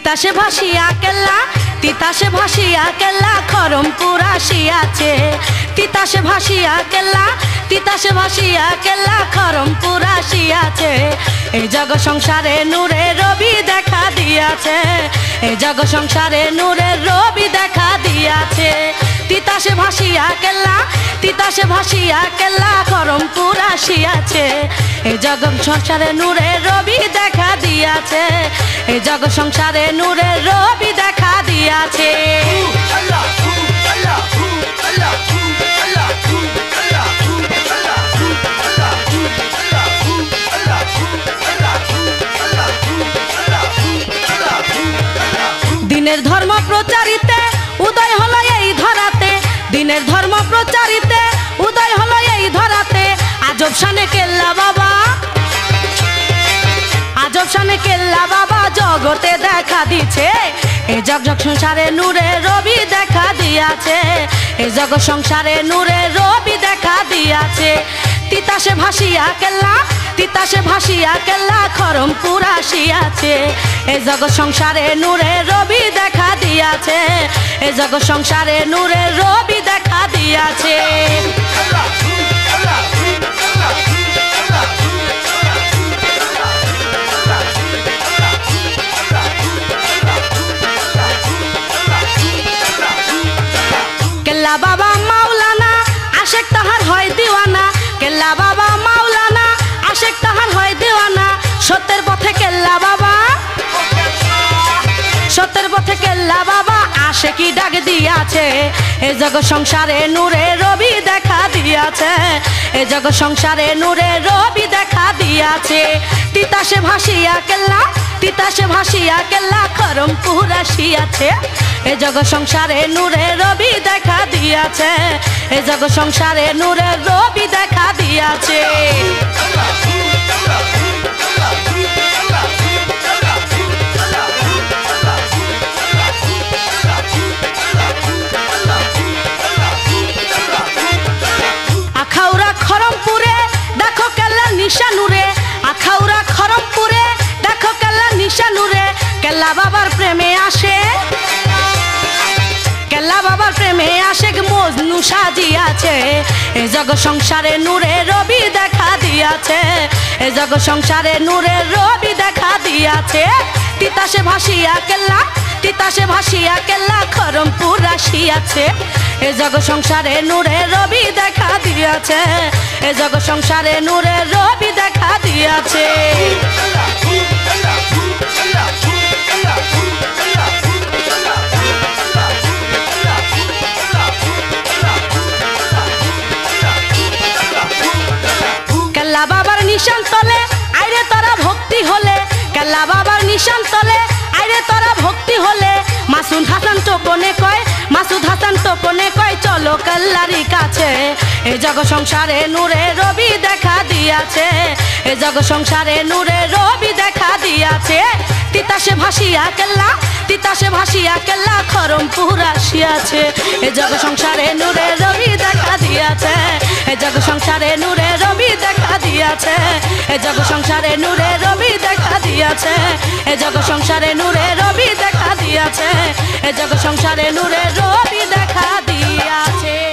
তিতাসে ভাসিয়া কেল্লা তিতাসে ভাসিয়া কেল্লা খরমপুর আসিয়াছে। তিতাসে ভাসিয়া কেল্লা তিতাসে ভাসিয়া কেল্লা খরমপুর আসিয়াছে। এই জগ সংসারে নূরে রবি দেখা দিয়াছে। এই জগ সংসারে নূরে রবি দেখা দিয়াছে। তিতাসে ভাসিয়া কেল্লা তিতাসে ভাসিয়া কেল্লা খরমপুর আসিয়াছে। এই জগ সংসারে নূরে রবি দেখা দিয়াছে। এই জগ সংসারে নূরে রবি দেখা দিয়াছে দিনের ধর্ম প্রচারিতে উদয় হলো এই ধরাতে। দিনের ধর্ম প্রচারিতে উদয় হলো এই ধরাতে। আজব শানে কেল্লা বাবা। আজব শানে কেল্লা বাবা। জগতে দেখা দিছে এ জগ জগ সংসারে নূরে রবি দেখা দিয়াছে। এ জগ সংসারে নূরে রবি দেখা দিয়াছে। তিতাসে ভাসিয়া কেল্লা, তিতাসে ভাসিয়া কেল্লা খরমপুর আসিয়াছে এ জগ সংসারে নূরে রবি দেখা দিয়াছে। এ জগ সংসারে নূরে রবি দেখা দিয়াছে। তাহার হয় দিওয়ানা, কেল্লা বাবা মাওলানা। আশেক তাহার হয় দিওয়ানা, সত্যের পথে কেল্লা বাবা। সত্যের পথে কেল্লা বাবা আসে কি ডাক দিয়াছে। এ জগ সংসারে নূরে রবি দেখা দিয়াছে। এ জগ সংসারে নূরে রবি দেখা দিয়াছে। তিতাসে ভাসিয়া কেল্লা, তিতাসে ভাসিয়া কেল্লা খরমপুর আসিয়াছে। এ জগ সংসারে নূরে রবি দেখা দিয়াছে। এ জগ সংসারে নূরে রবি দেখা দিয়াছে। আখাউরা খরমপুরে দেখো কেল্লা নিশানুরে। আখাউরা খরমপুরে দেখো কেল্লা নিশানুরে। কেল্লা বাবার প্রেমে আসে। বাবার প্রেমে আশেক মজনু সাজিয়াছে। এ জগ সংসারে নূরে রবি দেখা দিয়াছে। এ জগ সংসারে নূরে রবি দেখা দিয়াছে। তিতাসে ভাসিয়া কেল্লা, তিতাসে ভাসিয়া কেল্লা খরমপুর আসিয়াছে। এ জগ সংসারে নূরে রবি দেখা দিয়াছে। এ জগ সংসারে নূরে রবি দেখা দিয়াছে। নিশান তলে, আইরে তারা ভক্তি হলে। কেল্লা বাবার নিশান তলে, আইরে তারা ভক্তি হলে। মাসুদ হাসান টোকনে কয়, মাসুদ হাসান টোকনে কয়, চলো কাল্লারি কাছে। এ জগ সংসারে নূরে রবি দেখা দিয়াছে। এ জগ সংসারে নূরে রবি দেখা দিয়াছে। তিতাসে ভাসিয়া কেল্লা, তিতাসে ভাসিয়া কেল্লা খরমপুর আসিয়াছে। এ জগ সংসারে নূরে রবি দেখা দিয়াছে। এ জগ সংসারে নূরে দিয়াছে। এ জগ সংসারে নূরে রবি দেখা দিয়াছে। এ জগ সংসারে নূরে রবি দেখা দিয়াছে। এ জগ সংসারে নূরে রবি দেখা দিয়াছে।